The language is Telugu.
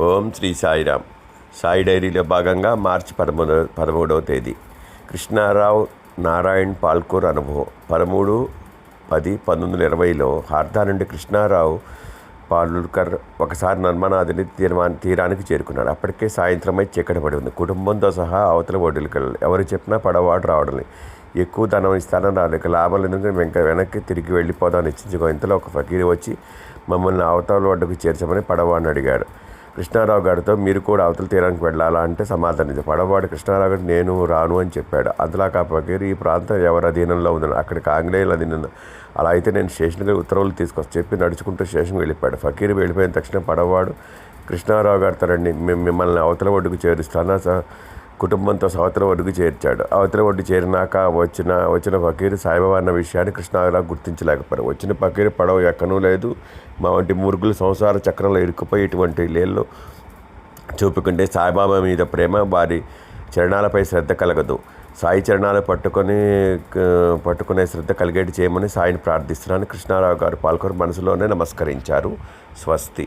ఓం శ్రీ సాయిరామ్. సాయి డైరీలో భాగంగా మార్చి పదమూడవ పదమూడవ తేదీ. కృష్ణారావు నారాయణ్ పాల్కూర్ అనుభవం. పదమూడు పది పంతొమ్మిది వందల ఇరవైలో హార్దా నుండి కృష్ణారావు పాలుకర్ ఒకసారి నర్మనాథుని తీర్మా తీరానికి చేరుకున్నాడు. అప్పటికే సాయంత్రమై చీకటి పడి ఉంది. కుటుంబంతో సహా అవతల ఒడ్డులకు వెళ్ళాలి ఎవరు చెప్పినా పడవాడు రావడం ఎక్కువ ధనం ఇస్తానని రాలేక లాభం ఎందుకు? వెంక వెనక్కి తిరిగి వెళ్ళిపోదాం నిశ్చించుకో ఇంతలో ఒక ఫకీరు వచ్చి మమ్మల్ని అవతల ఒడ్డుకు చేర్చమని పడవాడిని అడిగాడు. కృష్ణారావు గారితో మీరు కూడా అవతల తీరానికి వెళ్ళాలా అంటే సమాధానం ఇది పడవాడు కృష్ణారావు గారు నేను రాను అని చెప్పాడు. అంతలాకా ఫకీరు ఈ ప్రాంతం ఎవరి అధీనంలో ఉందని అక్కడికి ఆంగ్లేయుల అధీనం అలా అయితే నేను స్టేషన్కి ఉత్తర్వులు తీసుకొచ్చి చెప్పి నడుచుకుంటూ స్టేషన్కి వెళ్ళిపోయాడు. ఫకీర్ వెళ్ళిపోయిన తక్షణం పడవాడు కృష్ణారావు గారితో రండి మేము మిమ్మల్ని అవతల ఒడ్డుకు చేరుస్తాను స- కుటుంబంతో అవతల ఒడ్డుకు చేర్చాడు. అవతల ఒడ్డు చేరినాక వచ్చిన వచ్చిన ఫకీరు సాయిబాబా అన్న విషయాన్ని కృష్ణారావు గుర్తించలేకపోయారు వచ్చిన ఫకీరు పడవ ఎక్కనూ లేదు. మా వంటి మురుగులు సంసార చక్రంలో ఇరుక్కుపోయి ఇటువంటి లేళ్ళు చూపుకుంటే సాయిబాబా మీద ప్రేమ వారి చరణాలపై శ్రద్ధ కలగదు. సాయి చరణాలు పట్టుకొని పట్టుకునే శ్రద్ధ కలిగేటి చేయమని సాయిని ప్రార్థిస్తున్నాను. కృష్ణారావు గారు పాల్గొని మనసులోనే నమస్కరించారు. స్వస్తి.